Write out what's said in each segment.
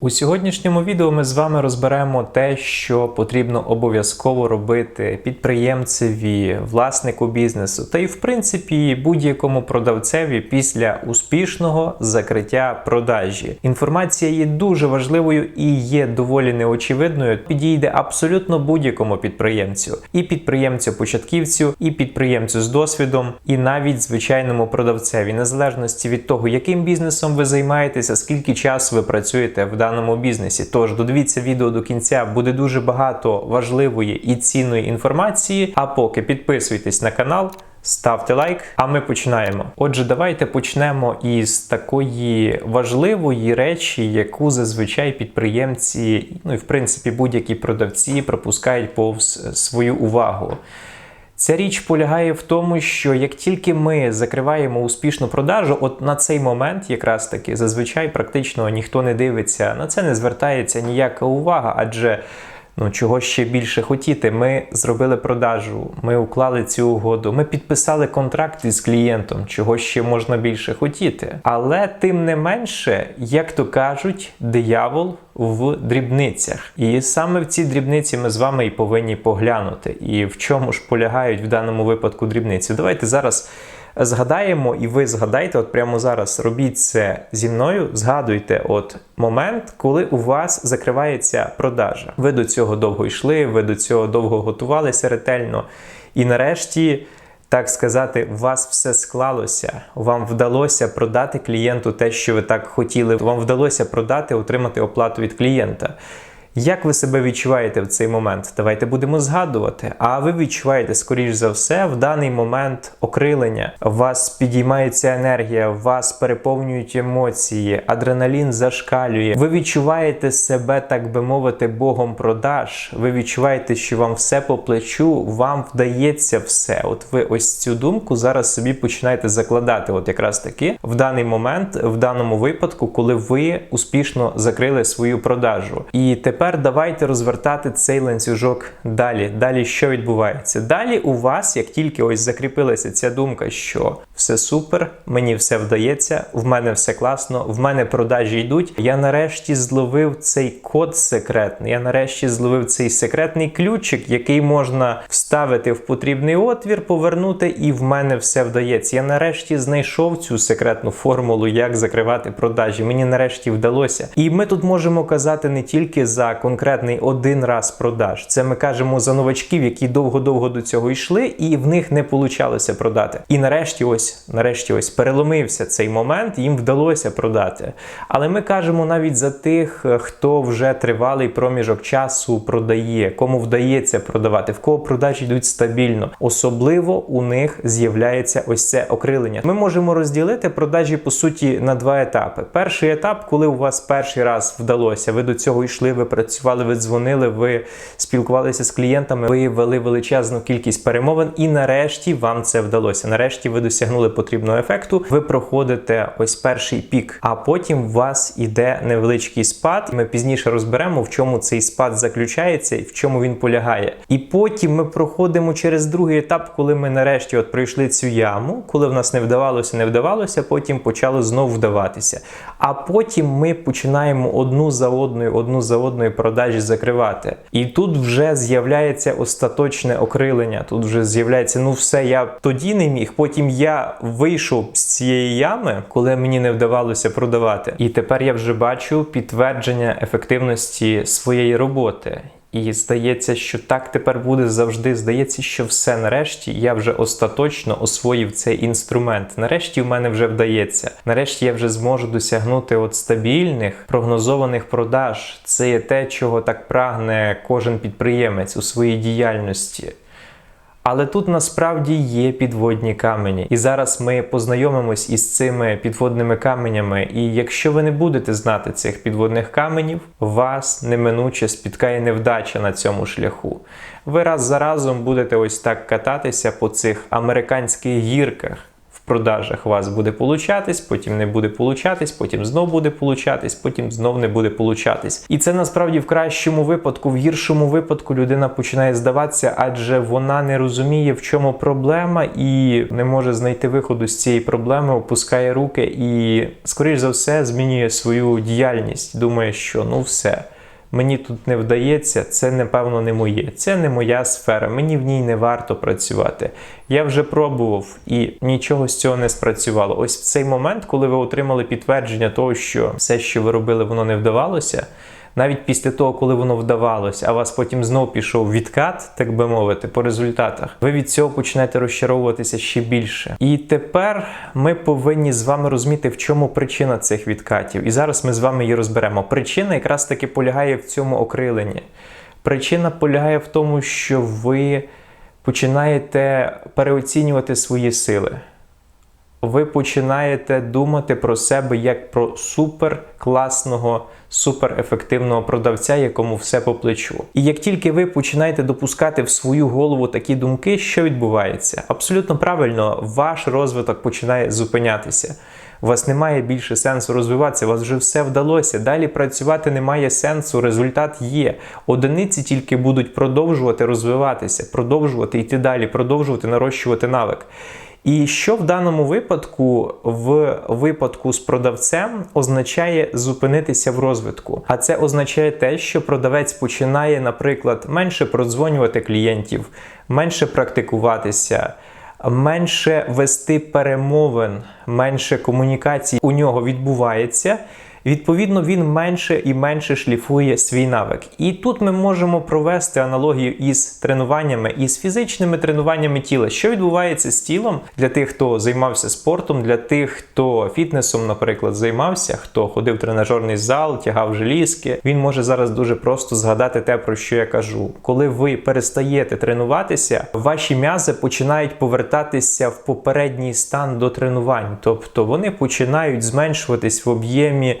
У сьогоднішньому відео ми з вами розберемо те, що потрібно обов'язково робити підприємцеві, власнику бізнесу, та й в принципі будь-якому продавцеві після успішного закриття продажі. Інформація є дуже важливою і є доволі неочевидною. Підійде абсолютно будь-якому підприємцю, і підприємцю-початківцю, і підприємцю з досвідом, і навіть звичайному продавцеві, незалежності від того, яким бізнесом ви займаєтеся, скільки часу ви працюєте в даному бізнесі. Тож додивіться відео до кінця, буде дуже багато важливої і цінної інформації. А поки підписуйтесь на канал. Ставте лайк, а ми починаємо. Отже, давайте почнемо із такої важливої речі, яку зазвичай підприємці, ну і в принципі будь-які продавці пропускають повз свою увагу. Ця річ полягає в тому, що як тільки ми закриваємо успішну продажу, от на цей момент, якраз таки, зазвичай практично ніхто не дивиться, на це не звертається ніяка увага, адже ну чого ще більше хотіти. Ми зробили продажу, ми уклали цю угоду, ми підписали контракт із клієнтом, чого ще можна більше хотіти. Але тим не менше, як то кажуть, диявол в дрібницях. І саме в ці дрібниці ми з вами і повинні поглянути. І в чому ж полягають в даному випадку дрібниці? Давайте зараз. Згадаємо, і ви згадайте, от прямо зараз робіть це зі мною. Згадуйте от момент, коли у вас закривається продажа. Ви до цього довго йшли, ви до цього довго готувалися ретельно. І нарешті, так сказати, у вас все склалося. Вам вдалося продати клієнту те, що ви так хотіли. Вам вдалося продати, отримати оплату від клієнта. Як ви себе відчуваєте в цей момент? Давайте будемо згадувати. А ви відчуваєте, скоріш за все, в даний момент окрилення. У вас підіймається енергія, вас переповнюють емоції, адреналін зашкалює. Ви відчуваєте себе, так би мовити, богом продаж. Ви відчуваєте, що вам все по плечу, вам вдається все. От ви ось цю думку зараз собі починаєте закладати. От якраз таки в даний момент, в даному випадку, коли ви успішно закрили свою продажу. І тепер давайте розвертати цей ланцюжок далі. Далі що відбувається? Далі у вас, як тільки ось закріпилася ця думка, що все супер, мені все вдається, в мене все класно, в мене продажі йдуть. Я нарешті зловив цей код секретний. Я нарешті зловив цей секретний ключик, який можна вставити в потрібний отвір, повернути, і в мене все вдається. Я нарешті знайшов цю секретну формулу, як закривати продажі. Мені нарешті вдалося. І ми тут можемо казати не тільки за конкретний один раз продаж. Це ми кажемо за новачків, які довго-довго до цього йшли, і в них не получалося продати. І нарешті, ось нарешті, ось переломився цей момент, їм вдалося продати. Але ми кажемо навіть за тих, хто вже тривалий проміжок часу продає, кому вдається продавати, в кого продажі йдуть стабільно. Особливо у них з'являється ось це окрилення. Ми можемо розділити продажі по суті на два етапи. Перший етап, коли у вас перший раз вдалося, ви до цього йшли, ви працювали, ви дзвонили, ви спілкувалися з клієнтами, ви вели величезну кількість перемовин, і нарешті вам це вдалося. Нарешті ви досягнули потрібного ефекту. Ви проходите ось перший пік, а потім у вас іде невеличкий спад. Ми пізніше розберемо, в чому цей спад заключається і в чому він полягає. І потім ми проходимо через другий етап, коли ми нарешті от пройшли цю яму, коли в нас не вдавалося, не вдавалося, потім почало знову вдаватися. А потім ми починаємо одну за одною, одну за одною продажі закривати. І тут вже з'являється остаточне окрилення. Тут вже з'являється, ну все, я тоді не міг. Потім я вийшов з цієї ями, коли мені не вдавалося продавати. І тепер я вже бачу підтвердження ефективності своєї роботи. І здається, що так тепер буде завжди. Здається, що все нарешті я вже остаточно освоїв цей інструмент. Нарешті в мене вже вдається. Нарешті я вже зможу досягнути от стабільних прогнозованих продаж. Це є те, чого так прагне кожен підприємець у своїй діяльності. Але тут насправді є підводні камені, і зараз ми познайомимось із цими підводними каменями. І якщо ви не будете знати цих підводних каменів, вас неминуче спіткає невдача на цьому шляху. Ви раз за разом будете ось так кататися по цих американських гірках. Продажах у вас буде получатись, потім не буде получатись, потім знов буде получатись, потім знов не буде получатись. І це насправді в кращому випадку, в гіршому випадку людина починає здаватися, адже вона не розуміє, в чому проблема, і не може знайти виходу з цієї проблеми, опускає руки і, скоріш за все, змінює свою діяльність. Думає, що ну все мені тут не вдається, це напевно не моє, це не моя сфера, мені в ній не варто працювати. Я вже пробував і нічого з цього не спрацювало. Ось в цей момент, коли ви отримали підтвердження того, що все, що ви робили, воно не вдавалося навіть після того, коли воно вдавалось, а вас потім знов пішов відкат, так би мовити, по результатах, ви від цього почнете розчаровуватися ще більше. І тепер ми повинні з вами розуміти, в чому причина цих відкатів. І зараз ми з вами її розберемо. Причина якраз таки полягає в цьому окриленні. Причина полягає в тому, що ви починаєте переоцінювати свої сили ви починаєте думати про себе як про суперкласного, суперефективного продавця, якому все по плечу. І як тільки ви починаєте допускати в свою голову такі думки, що відбувається? Абсолютно правильно, ваш розвиток починає зупинятися. У вас немає більше сенсу розвиватися, у вас вже все вдалося. Далі працювати немає сенсу, результат є. Одиниці тільки будуть продовжувати розвиватися, продовжувати йти далі, продовжувати нарощувати навик. І що в даному випадку, в випадку з продавцем, означає зупинитися в розвитку. А це означає те, що продавець починає, наприклад, менше продзвонювати клієнтів, менше практикуватися. Менше вести перемовин, менше комунікацій у нього відбувається, Відповідно, він менше і менше шліфує свій навик. І тут ми можемо провести аналогію із тренуваннями, із фізичними тренуваннями тіла. Що відбувається з тілом для тих, хто займався спортом, для тих, хто фітнесом, наприклад, займався, хто ходив в тренажерний зал, тягав желізки. Він може зараз дуже просто згадати те, про що я кажу. Коли ви перестаєте тренуватися, ваші м'язи починають повертатися в попередній стан до тренувань, тобто вони починають зменшуватись в об'ємі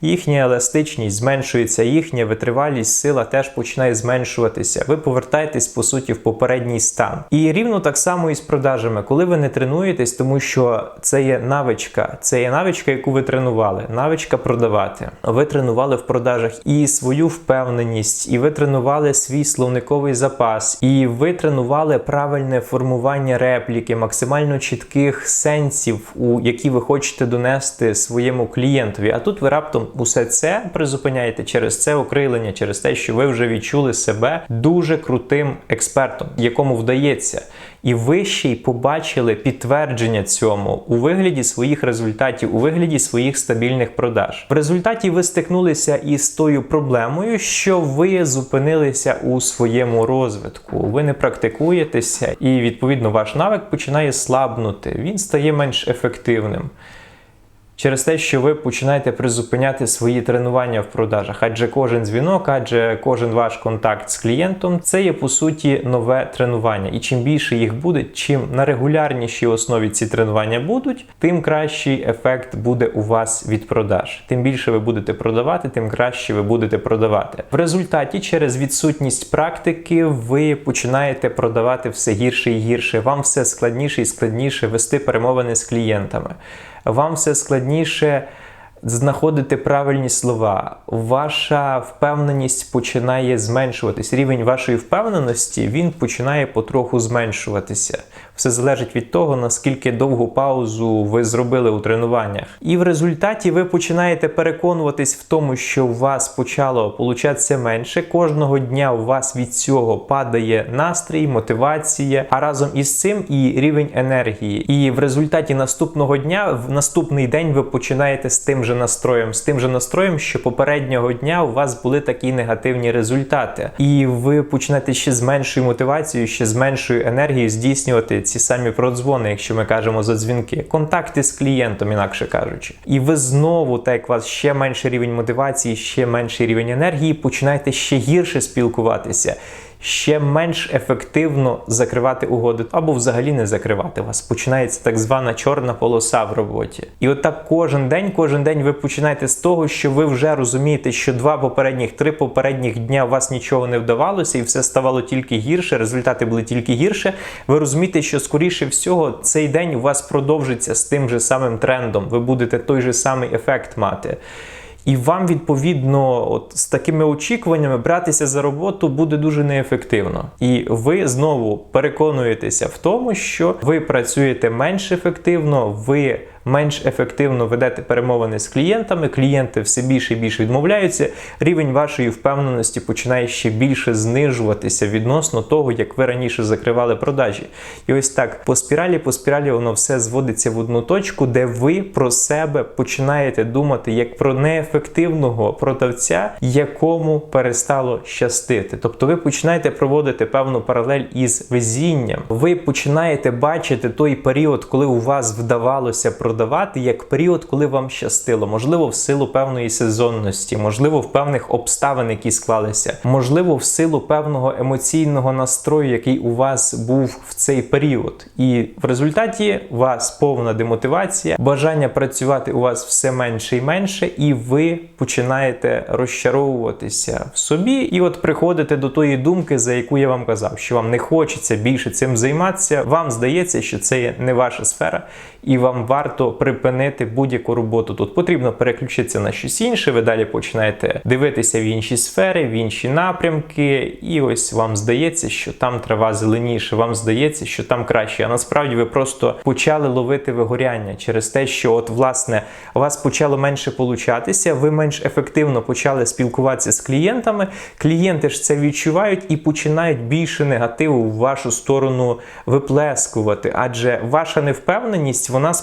їхня еластичність зменшується, їхня витривалість, сила теж починає зменшуватися. Ви повертаєтесь по суті в попередній стан. І рівно так само і з продажами, коли ви не тренуєтесь, тому що це є навичка, це є навичка, яку ви тренували, навичка продавати. Ви тренували в продажах і свою впевненість, і ви тренували свій словниковий запас, і ви тренували правильне формування репліки, максимально чітких сенсів, у які ви хочете донести своєму клієнтові. А тут ви раптом усе це призупиняєте через це окрилення, через те, що ви вже відчули себе дуже крутим експертом, якому вдається. І ви ще й побачили підтвердження цьому у вигляді своїх результатів, у вигляді своїх стабільних продаж. В результаті ви стикнулися із тою проблемою, що ви зупинилися у своєму розвитку. Ви не практикуєтеся, і відповідно ваш навик починає слабнути, він стає менш ефективним через те, що ви починаєте призупиняти свої тренування в продажах, адже кожен дзвінок, адже кожен ваш контакт з клієнтом це є по суті нове тренування. І чим більше їх буде, чим на регулярнішій основі ці тренування будуть, тим кращий ефект буде у вас від продаж. Тим більше ви будете продавати, тим краще ви будете продавати. В результаті, через відсутність практики, ви починаєте продавати все гірше і гірше. Вам все складніше і складніше вести перемовини з клієнтами вам все складніше знаходити правильні слова. Ваша впевненість починає зменшуватись. Рівень вашої впевненості він починає потроху зменшуватися. Все залежить від того, наскільки довгу паузу ви зробили у тренуваннях. І в результаті ви починаєте переконуватись в тому, що у вас почало получатися менше. Кожного дня у вас від цього падає настрій, мотивація, а разом із цим і рівень енергії. І в результаті наступного дня, в наступний день, ви починаєте з тим же настроєм, з тим же настроєм, що попереднього дня у вас були такі негативні результати. І ви починаєте ще з меншою мотивацією, ще з меншою енергією здійснювати ці самі продзвони, якщо ми кажемо за дзвінки, контакти з клієнтом, інакше кажучи. І ви знову, так як у вас ще менший рівень мотивації, ще менший рівень енергії, починаєте ще гірше спілкуватися. Ще менш ефективно закривати угоди або взагалі не закривати вас. Починається так звана чорна полоса в роботі. І отак кожен день, кожен день ви починаєте з того, що ви вже розумієте, що два попередніх, три попередніх дня у вас нічого не вдавалося, і все ставало тільки гірше. Результати були тільки гірше. Ви розумієте, що скоріше всього цей день у вас продовжиться з тим же самим трендом. Ви будете той же самий ефект мати. І вам відповідно, от з такими очікуваннями братися за роботу буде дуже неефективно. І ви знову переконуєтеся в тому, що ви працюєте менш ефективно, ви менш ефективно ведете перемовини з клієнтами, клієнти все більше і більше відмовляються. Рівень вашої впевненості починає ще більше знижуватися відносно того, як ви раніше закривали продажі. І ось так по спіралі, по спіралі воно все зводиться в одну точку, де ви про себе починаєте думати як про неефективного продавця, якому перестало щастити. Тобто ви починаєте проводити певну паралель із везінням. Ви починаєте бачити той період, коли у вас вдавалося продавати, як період, коли вам щастило, можливо, в силу певної сезонності, можливо, в певних обставин, які склалися, можливо, в силу певного емоційного настрою, який у вас був в цей період. І в результаті вас повна демотивація, бажання працювати у вас все менше і менше, і ви починаєте розчаровуватися в собі, і от приходите до тої думки, за яку я вам казав, що вам не хочеться більше цим займатися. Вам здається, що це не ваша сфера, і вам варто припинити будь-яку роботу. Тут потрібно переключитися на щось інше. Ви далі починаєте дивитися в інші сфери, в інші напрямки, і ось вам здається, що там трава зеленіше, вам здається, що там краще. А насправді ви просто почали ловити вигоряння через те, що от власне у вас почало менше получатися, ви менш ефективно почали спілкуватися з клієнтами. Клієнти ж це відчувають і починають більше негативу в вашу сторону виплескувати, адже ваша невпевненість вона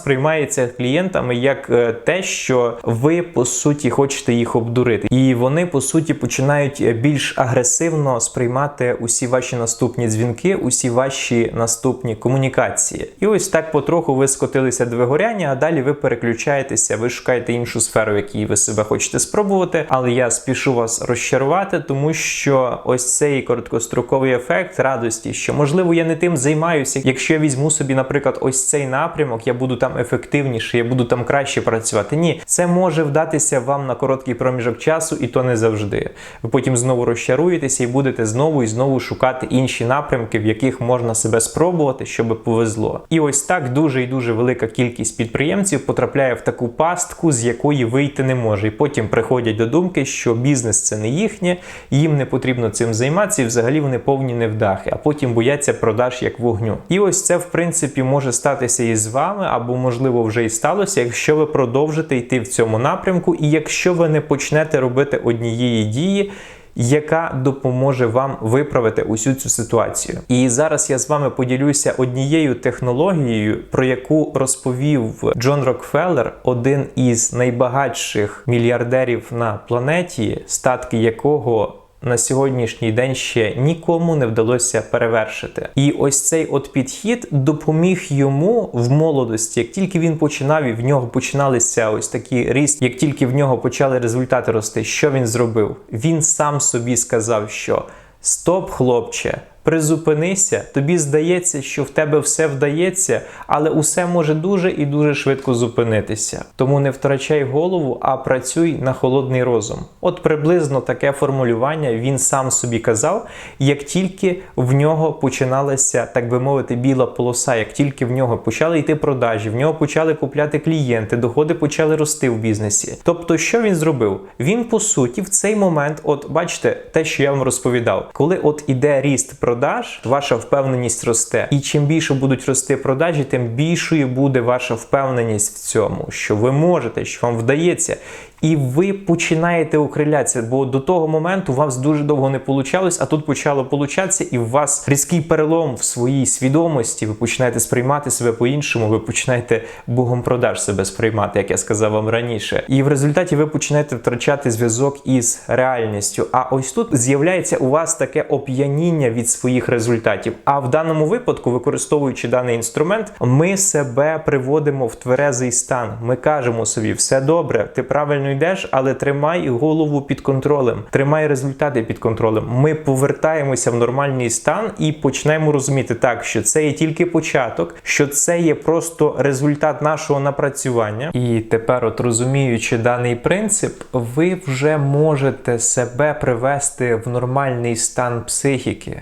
сприймається клієнтами як е, те, що ви по суті хочете їх обдурити, і вони по суті починають е, більш агресивно сприймати усі ваші наступні дзвінки, усі ваші наступні комунікації. І ось так потроху ви скотилися до вигоряння, а далі ви переключаєтеся, ви шукаєте іншу сферу, в якій ви себе хочете спробувати. Але я спішу вас розчарувати, тому що ось цей короткостроковий ефект радості, що можливо я не тим займаюся. Якщо я візьму собі, наприклад, ось цей напрямок, я буду там ефективніше, я буду там краще працювати. Ні, це може вдатися вам на короткий проміжок часу, і то не завжди. Ви потім знову розчаруєтеся і будете знову і знову шукати інші напрямки, в яких можна себе спробувати, щоб повезло. І ось так дуже і дуже велика кількість підприємців потрапляє в таку пастку, з якої вийти не може. І потім приходять до думки, що бізнес це не їхнє, їм не потрібно цим займатися, і взагалі вони повні невдахи, а потім бояться продаж як вогню. І ось це, в принципі, може статися і з вами, або, можливо, вже і сталося, якщо ви продовжите йти в цьому напрямку, і якщо ви не почнете робити однієї дії. Яка допоможе вам виправити усю цю ситуацію, і зараз я з вами поділюся однією технологією, про яку розповів Джон Рокфеллер, один із найбагатших мільярдерів на планеті, статки якого на сьогоднішній день ще нікому не вдалося перевершити. І ось цей от підхід допоміг йому в молодості. Як тільки він починав і в нього починалися ось такі ріст, як тільки в нього почали результати рости, що він зробив? Він сам собі сказав, що стоп, хлопче. Призупинися, тобі здається, що в тебе все вдається, але усе може дуже і дуже швидко зупинитися. Тому не втрачай голову, а працюй на холодний розум. От приблизно таке формулювання він сам собі казав, як тільки в нього починалася, так би мовити, біла полоса, як тільки в нього почали йти продажі, в нього почали купляти клієнти, доходи почали рости в бізнесі. Тобто, що він зробив? Він по суті в цей момент, от бачите, те, що я вам розповідав, коли от іде ріст продаж, продаж, ваша впевненість росте. І чим більше будуть рости продажі, тим більшою буде ваша впевненість в цьому, що ви можете, що вам вдається. І ви починаєте окрилятися, бо до того моменту у вас дуже довго не получалось, а тут почало получатися, і у вас різкий перелом в своїй свідомості. Ви починаєте сприймати себе по-іншому, ви починаєте богом продаж себе сприймати, як я сказав вам раніше. І в результаті ви починаєте втрачати зв'язок із реальністю. А ось тут з'являється у вас таке оп'яніння від своїх результатів. А в даному випадку, використовуючи даний інструмент, ми себе приводимо в тверезий стан. Ми кажемо собі, все добре, ти правильно неправильно йдеш, але тримай голову під контролем, тримай результати під контролем. Ми повертаємося в нормальний стан і почнемо розуміти так, що це є тільки початок, що це є просто результат нашого напрацювання. І тепер, от розуміючи даний принцип, ви вже можете себе привести в нормальний стан психіки.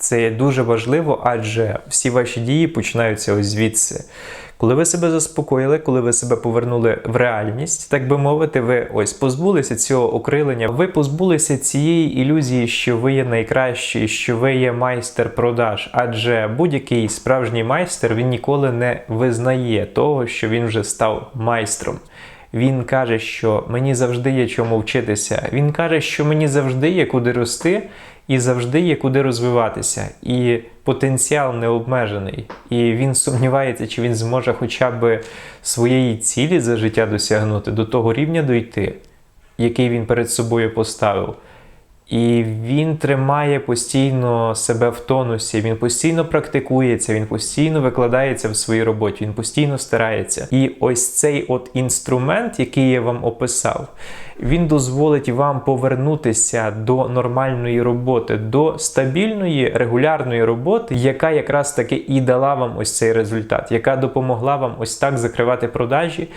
Це є дуже важливо, адже всі ваші дії починаються ось звідси. Коли ви себе заспокоїли, коли ви себе повернули в реальність, так би мовити, ви ось позбулися цього окрилення, ви позбулися цієї ілюзії, що ви є найкращий, що ви є майстер продаж. Адже будь-який справжній майстер він ніколи не визнає того, що він вже став майстром. Він каже, що мені завжди є чому вчитися. Він каже, що мені завжди є куди рости і завжди є куди розвиватися. І потенціал не обмежений. І він сумнівається, чи він зможе хоча б своєї цілі за життя досягнути, до того рівня дойти, який він перед собою поставив. І він тримає постійно себе в тонусі, він постійно практикується, він постійно викладається в своїй роботі, він постійно старається. І ось цей от інструмент, який я вам описав, він дозволить вам повернутися до нормальної роботи, до стабільної регулярної роботи, яка якраз таки і дала вам ось цей результат, яка допомогла вам ось так закривати продажі.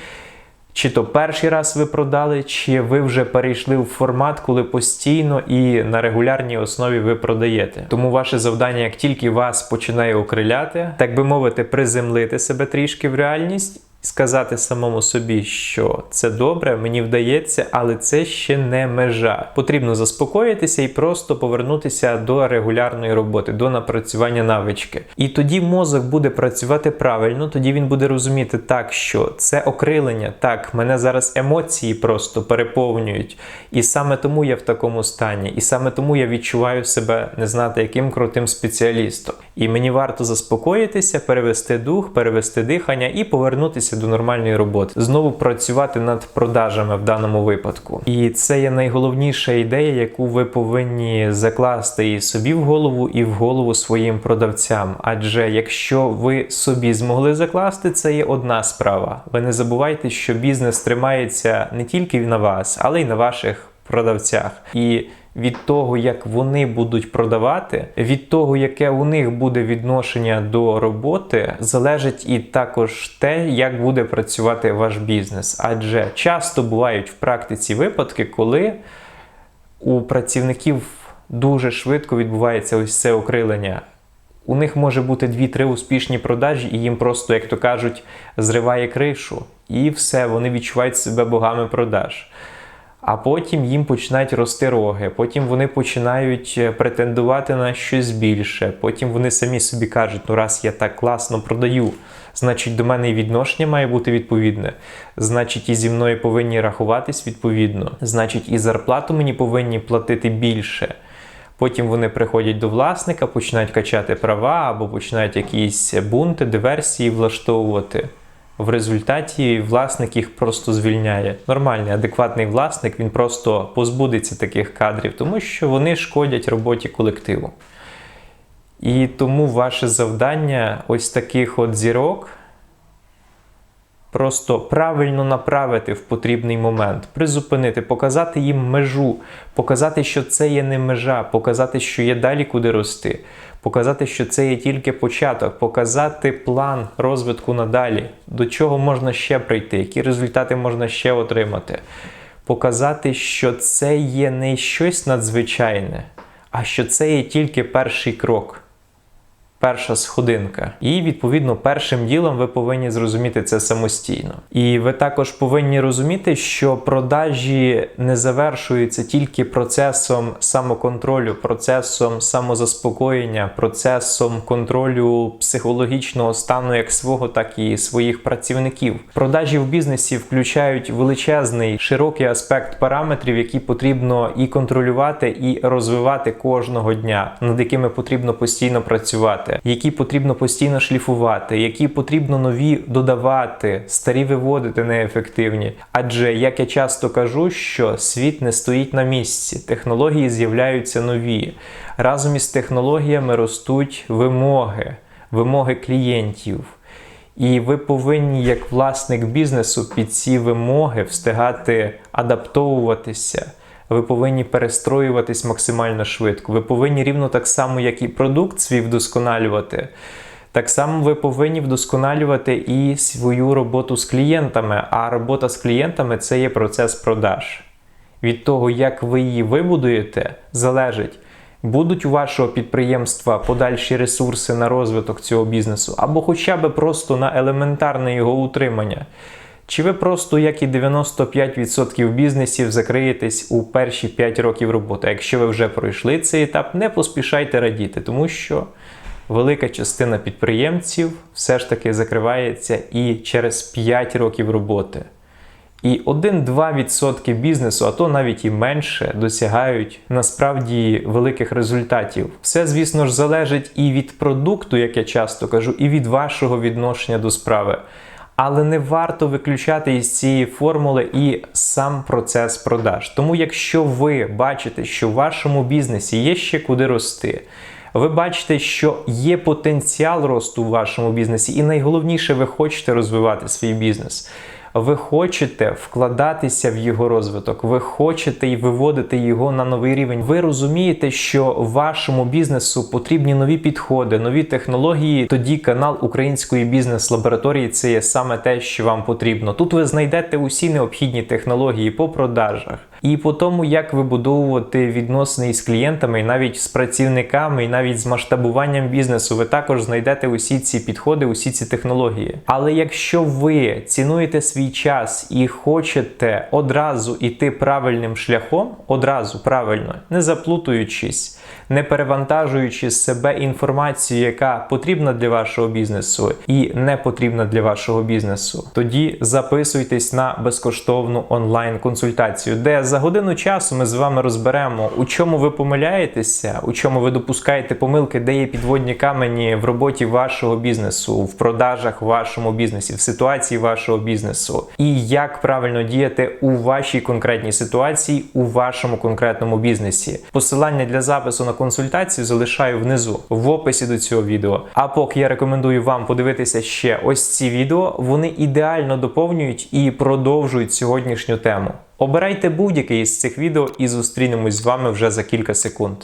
Чи то перший раз ви продали, чи ви вже перейшли в формат, коли постійно і на регулярній основі ви продаєте. Тому ваше завдання, як тільки вас починає окриляти, так би мовити, приземлити себе трішки в реальність. Сказати самому собі, що це добре, мені вдається, але це ще не межа. Потрібно заспокоїтися і просто повернутися до регулярної роботи, до напрацювання навички. І тоді мозок буде працювати правильно, тоді він буде розуміти так, що це окрилення, так, мене зараз емоції просто переповнюють. І саме тому я в такому стані, і саме тому я відчуваю себе не знати, яким крутим спеціалістом. І мені варто заспокоїтися, перевести дух, перевести дихання і повернутися до нормальної роботи, знову працювати над продажами в даному випадку. І це є найголовніша ідея, яку ви повинні закласти і собі в голову, і в голову своїм продавцям. Адже якщо ви собі змогли закласти, це є одна справа. Ви не забувайте, що бізнес тримається не тільки на вас, але й на ваших продавцях. І від того, як вони будуть продавати, від того, яке у них буде відношення до роботи, залежить і також те, як буде працювати ваш бізнес. Адже часто бувають в практиці випадки, коли у працівників дуже швидко відбувається ось це окрилення. У них може бути 2-3 успішні продажі, і їм просто, як то кажуть, зриває кришу. І все, вони відчувають себе богами продаж а потім їм починають рости роги, потім вони починають е, претендувати на щось більше. Потім вони самі собі кажуть, ну раз я так класно продаю, значить до мене і відношення має бути відповідне. Значить, і зі мною повинні рахуватись відповідно. Значить, і зарплату мені повинні платити більше. Потім вони приходять до власника, починають качати права або починають якісь бунти, диверсії влаштовувати в результаті власник їх просто звільняє. Нормальний, адекватний власник він просто позбудеться таких кадрів, тому що вони шкодять роботі колективу. І тому ваше завдання ось таких от зірок. Просто правильно направити в потрібний момент, призупинити, показати їм межу, показати, що це є не межа, показати, що є далі куди рости, показати, що це є тільки початок, показати план розвитку надалі, до чого можна ще прийти, які результати можна ще отримати, показати, що це є не щось надзвичайне, а що це є тільки перший крок перша сходинка. І відповідно першим ділом ви повинні зрозуміти це самостійно. І ви також повинні розуміти, що продажі не завершуються тільки процесом самоконтролю, процесом самозаспокоєння, процесом контролю психологічного стану як свого, так і своїх працівників. Продажі в бізнесі включають величезний широкий аспект параметрів, які потрібно і контролювати, і розвивати кожного дня, над якими потрібно постійно працювати робити, які потрібно постійно шліфувати, які потрібно нові додавати, старі виводити неефективні. Адже як я часто кажу, що світ не стоїть на місці, технології з'являються нові. Разом із технологіями ростуть вимоги, вимоги клієнтів. І ви повинні, як власник бізнесу, під ці вимоги встигати адаптовуватися. Ви повинні перестроюватись максимально швидко. Ви повинні рівно так само, як і продукт свій вдосконалювати. Так само ви повинні вдосконалювати і свою роботу з клієнтами. А робота з клієнтами це є процес продаж. Від того, як ви її вибудуєте, залежить, будуть у вашого підприємства подальші ресурси на розвиток цього бізнесу, або хоча б просто на елементарне його утримання. Чи ви просто, як і 95% бізнесів, закриєтесь у перші 5 років роботи? Якщо ви вже пройшли цей етап, не поспішайте радіти, тому що велика частина підприємців все ж таки закривається і через 5 років роботи. І 1-2% бізнесу, а то навіть і менше, досягають насправді великих результатів. Все, звісно ж, залежить і від продукту, як я часто кажу, і від вашого відношення до справи. Але не варто виключати із цієї формули і сам процес продаж. Тому, якщо ви бачите, що в вашому бізнесі є ще куди рости, ви бачите, що є потенціал росту в вашому бізнесі, і найголовніше, ви хочете розвивати свій бізнес. Ви хочете вкладатися в його розвиток, ви хочете і виводити його на новий рівень. Ви розумієте, що вашому бізнесу потрібні нові підходи, нові технології. Тоді канал Української бізнес-лабораторії це є саме те, що вам потрібно. Тут ви знайдете усі необхідні технології по продажах і по тому, як вибудовувати відносини із клієнтами, і навіть з працівниками, і навіть з масштабуванням бізнесу. Ви також знайдете усі ці підходи, усі ці технології. Але якщо ви цінуєте свій час і хочете одразу йти правильним шляхом, одразу правильно, не заплутуючись, не перевантажуючи себе інформацію, яка потрібна для вашого бізнесу і не потрібна для вашого бізнесу, тоді записуйтесь на безкоштовну онлайн-консультацію, де за годину часу ми з вами розберемо, у чому ви помиляєтеся, у чому ви допускаєте помилки, де є підводні камені в роботі вашого бізнесу, в продажах в вашому бізнесі, в ситуації вашого бізнесу, і як правильно діяти у вашій конкретній ситуації, у вашому конкретному бізнесі. Посилання для запису на консультацію залишаю внизу в описі до цього відео. А поки я рекомендую вам подивитися ще ось ці відео, вони ідеально доповнюють і продовжують сьогоднішню тему. Обирайте будь-який із цих відео і зустрінемось з вами вже за кілька секунд.